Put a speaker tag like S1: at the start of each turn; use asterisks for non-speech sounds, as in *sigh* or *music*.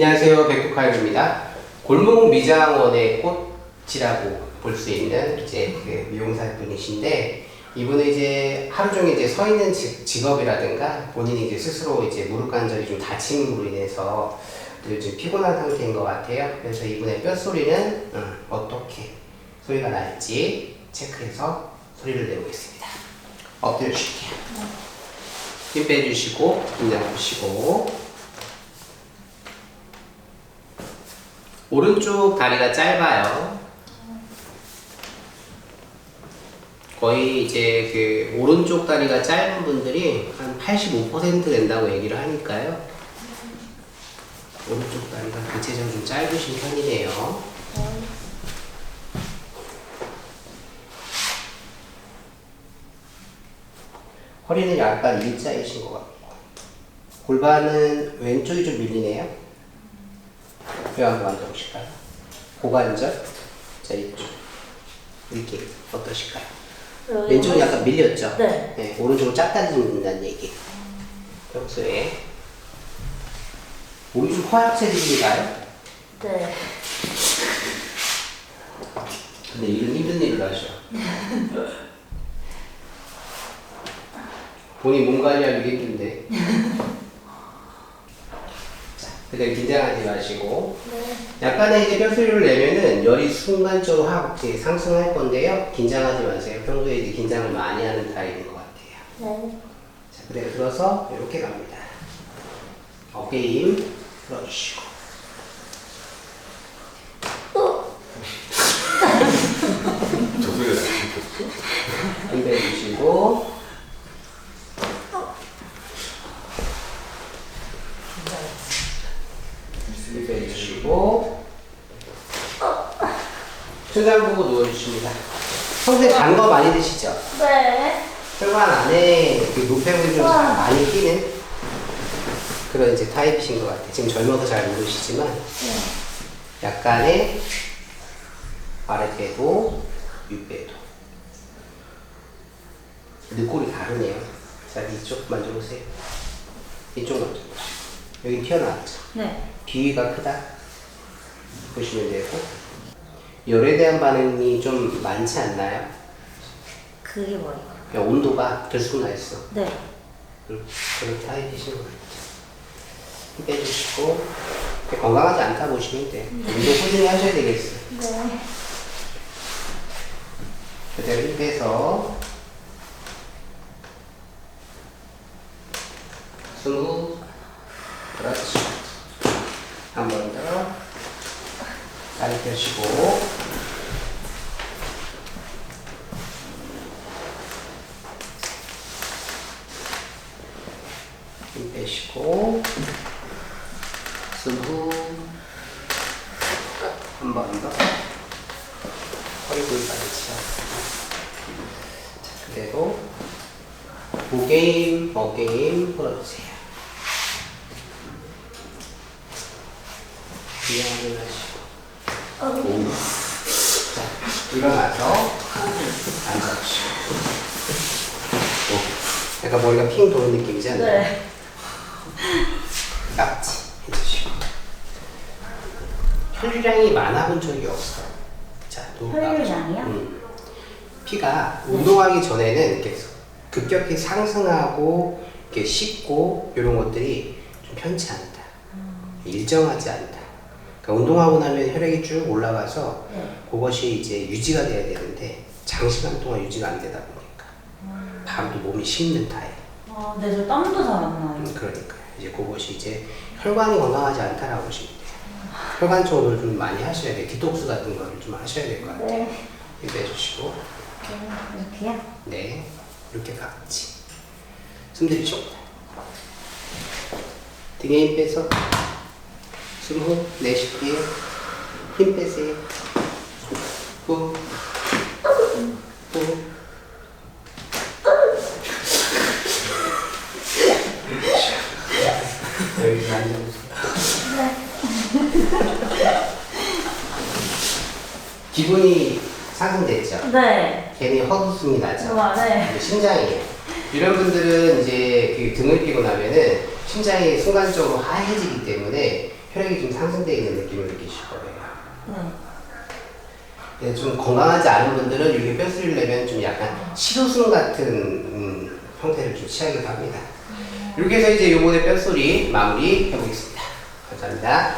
S1: 안녕하세요. 백두카입니다. 골목 미장원의 꽃이라고 볼 수 있는 이제 그 미용사 분이신데 이분은 이제 하루 종일 이제 서 있는 직- 직업이라든가 본인이 이제 스스로 이제 무릎 관절이 좀 다침으로 인해서 요즘 피곤한 상태인 것 같아요. 그래서 이분의 뼈 소리는 어, 떻게 소리가 날지 체크해서 소리를 내보겠습니다. 엎드려 주실게요. 힘 빼주시고 긴장 푸시고 오른쪽 다리가 짧아요. 거의 이제 그 오른쪽 다리가 짧은 분들이 한 85% 된다고 얘기를 하니까요. 오른쪽 다리가 대체적으로 좀 짧으신 편이네요. 허리는 약간 일자이신 것 같고 골반은 왼쪽이 좀 밀리네요. 뼈 한번 만져보실까요? 고관절 자 이쪽 이렇게 어떠실까요? 왼쪽은 약간 밀렸죠?
S2: 네.
S1: 오른쪽은 짝다진다는 얘기. 평소에 우리 좀 허약체질인가요?
S2: 네.
S1: 근데 이런 힘든 일을 하셔. *laughs* 본인 몸 관리하기 힘든데. 자, 그다음 긴장하지 마시고.
S2: 네.
S1: 약간의 이제 뼈소리를 내면은 열이 순간적으로 확 이제 상승할 건데요. 긴장하지 마세요. 평소에 이제 긴장을 많이 하는 타입인 것 같아요.
S2: 네.
S1: 자, 그래 들어서 이렇게 갑니다. 어깨 힘 풀어주시고. *laughs*
S3: 나니까
S1: 힘 빼주시고. 힘 빼주시고. 천장 보고 누워주십니다. 평소에 단 거 많이 드시죠?
S2: 네.
S1: 혈관 안에 그 노폐물이 좀
S2: 우와.
S1: 많이 끼는 그런 이제 타입이신 것 같아요. 지금 젊어서 잘 모르시지만 약간의 아랫배도 윗배도 늑골이 다르네요. 자 이쪽 만져보세요. 이쪽 만져보시고 여기 튀어나왔죠.
S2: 네.
S1: 비위가 크다 보시면 되고 열에 대한 반응이 좀 많지 않나요?
S2: 그게 뭐예요?
S1: 그냥 온도가 들쑥나 있어.
S2: 네.
S1: 음, 그런 타입이신 것 같아요. 힘 빼주시고 건강하지 않다 보시면 돼. 운동 꾸준히 하셔야 되겠어요.
S2: 네.
S1: 그대로 힘 빼서 스무 그렇지. 한 번 더. 힘 빼시고 스무 한번 더. 허리 골반이죠. 자, 그대로 고개임, 어개임 풀어주세요. 이완을 하시고. 오. 자, 일어나서 앉아주시고. 오. 약간 머리가 핑 도는 느낌이지 않나요?
S2: 네.
S1: 깍지 해주시고. 혈류량이 많아본 적이 없어. 자, 눈
S2: 혈류량이요?
S1: 음. 피가 운동하기 전에는 이렇게 급격히 상승하고 이렇게 식고 이런 것들이 좀 편치 않다. 일정하지 않다. 그러니까 운동하고 나면 혈액이 쭉 올라가서
S2: 네.
S1: 그것이 이제 유지가 돼야 되는데 장시간 동안 유지가 안 되다 보니까 바로 또 몸이 식는 타입.
S2: 아, 네, 저 땀도 잘 안 나요.
S1: 음, 그러니까 이제 그것이 이제 혈관이 건강하지 않다라고 보시면 돼요. 혈관 쪽을 좀 많이 하셔야 돼요. 디톡스 같은 거를 좀 하셔야 될 것 같아요.
S2: 네.
S1: 힘 빼주시고,
S2: 네. 이렇게요?
S1: 네, 이렇게 같이 숨 들이십니다. 등에 힘 빼서 숨후 내쉽게 힘 빼세요. 후, 후. 여기. 기분이 상승됐죠?
S2: 네.
S1: 괜히 헛웃음이 나죠?
S2: 좋아, 네.
S1: 이게 심장이에요. 이런 분들은 이제 그 등을 끼고 나면은 심장이 순간적으로 하얘지기 때문에 혈액이 좀 상승되어 있는 느낌을 느끼실 거예요.
S2: 네.
S1: 네, 좀 건강하지 않은 분들은 이렇게 뼈소리를 내면 좀 약간 시루순 같은 음, 형태를 좀 취하기도 합니다. 이렇게 해서 이제 요번에 뼈소리 마무리 해보겠습니다. 감사합니다.